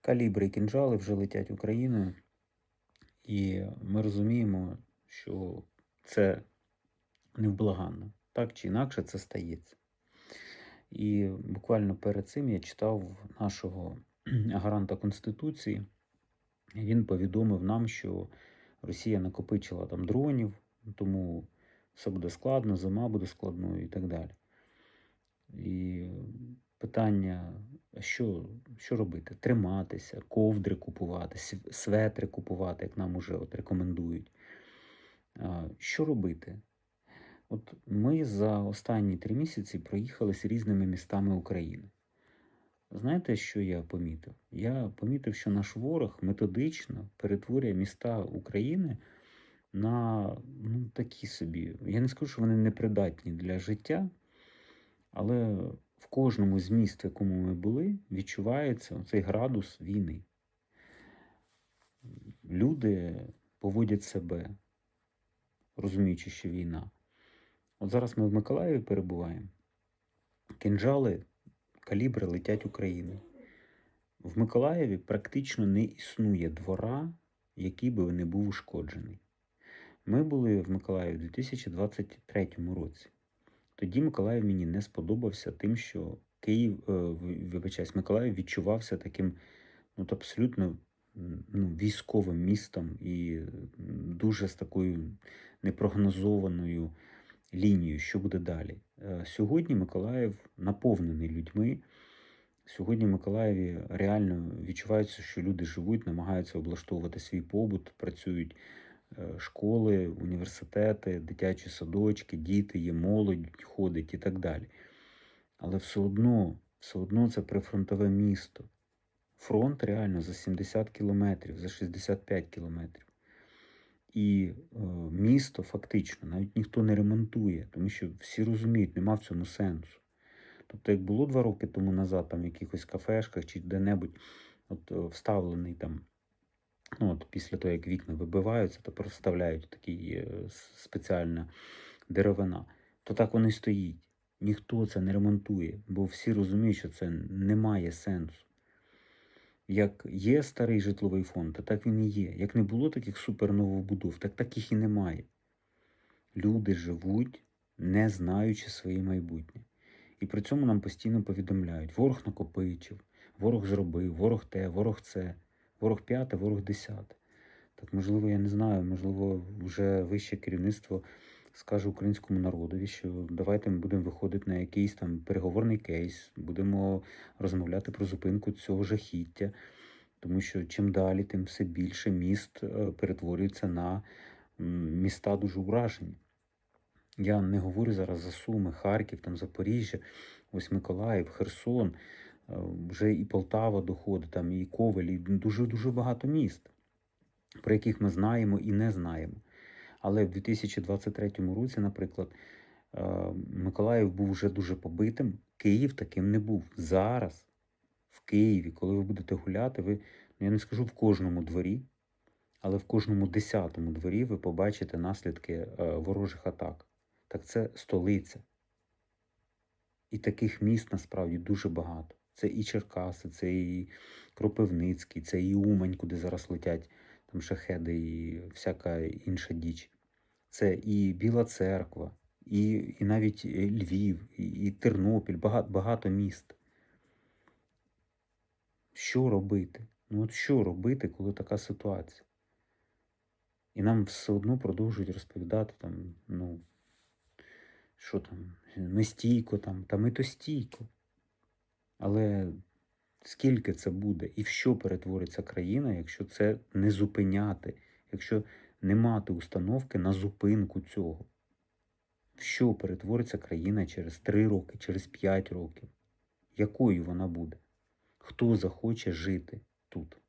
калібри і кінжали вже летять Україною, і ми розуміємо, що це невблаганно. Так чи інакше це стається. І буквально перед цим я читав нашого гаранта Конституції. Він повідомив нам, що Росія накопичила там дронів, тому все буде складно, зима буде складною і так далі. І питання, що, що робити? Триматися, ковдри купувати, светри купувати, як нам уже от рекомендують. Що робити? От ми за останні три місяці проїхалися різними містами України. Знаєте, що я помітив? Я помітив, що наш ворог методично перетворює міста України на ну, такі собі. Я не скажу, що вони непридатні для життя, але в кожному з міст, в якому ми були, відчувається цей градус війни. Люди поводять себе, розуміючи, що війна. От зараз ми в Миколаєві перебуваємо. Кінжали, калібри летять Україною. В Миколаєві практично не існує двора, який би не був ушкоджений. Ми були в Миколаєві у 2023 році. Тоді Миколаїв мені не сподобався тим, що Київ, е, вибачаюсь, Миколаїв відчувався таким ну, абсолютно ну, військовим містом і дуже з такою непрогнозованою лінією, що буде далі. Е, Сьогодні Миколаїв наповнений людьми. Сьогодні в Миколаєві реально відчувається, що люди живуть, намагаються облаштовувати свій побут, працюють школи, університети, дитячі садочки, діти, є молодь, ходить і так далі. Але все одно, все одно це прифронтове місто. Фронт реально за 70 кілометрів, за 65 кілометрів. І е, місто фактично навіть ніхто не ремонтує, тому що всі розуміють, нема в цьому сенсу. Тобто, як було два роки тому назад, там в якихось кафешках чи де-небудь от, е, вставлений там, ну, от, після того, як вікна вибиваються, то проставляють такий е, спеціальна деревина, то так воно і стоїть. Ніхто це не ремонтує, бо всі розуміють, що це не має сенсу. Як є старий житловий фонд, то так він і є. Як не було таких суперновобудов, так таких і немає. Люди живуть, не знаючи своє майбутнє. І при цьому нам постійно повідомляють: ворог накопичив, ворог зробив, ворог те, ворог це, ворог п'яте, ворог десяте. Так, можливо, я не знаю, можливо, вже вище керівництво скаже українському народові, що давайте ми будемо виходити на якийсь там переговорний кейс, будемо розмовляти про зупинку цього жахіття, тому що чим далі, тим все більше міст е, перетворюється на міста дуже уражені. Я не говорю зараз за Суми, Харків, там Запоріжжя, ось Миколаїв, Херсон, вже і Полтава доходить, там і Ковель, і дуже дуже багато міст, про яких ми знаємо і не знаємо. Але в 2023 році, наприклад, е, Миколаїв був вже дуже побитим, Київ таким не був. Зараз в Києві, коли ви будете гуляти, ви, ну я не скажу в кожному дворі, але в кожному десятому дворі ви побачите наслідки е, ворожих атак. Так це столиця. І таких міст насправді дуже багато. Це і Черкаси, це і Кропивницький, це і Умань, куди зараз летять там шахеди і всяка інша діч. Це і Біла Церква, і, і навіть е, Львів, і, і Тернопіль, багато, багато міст. Що робити? Ну от що робити, коли така ситуація? І нам все одно продовжують розповідати там, ну, що там, ми стійко там, та ми то стійко. Але скільки це буде і в що перетвориться країна, якщо це не зупиняти, якщо не мати установки на зупинку цього? В що перетвориться країна через 3 роки, через 5 років? Якою вона буде? Хто захоче жити тут?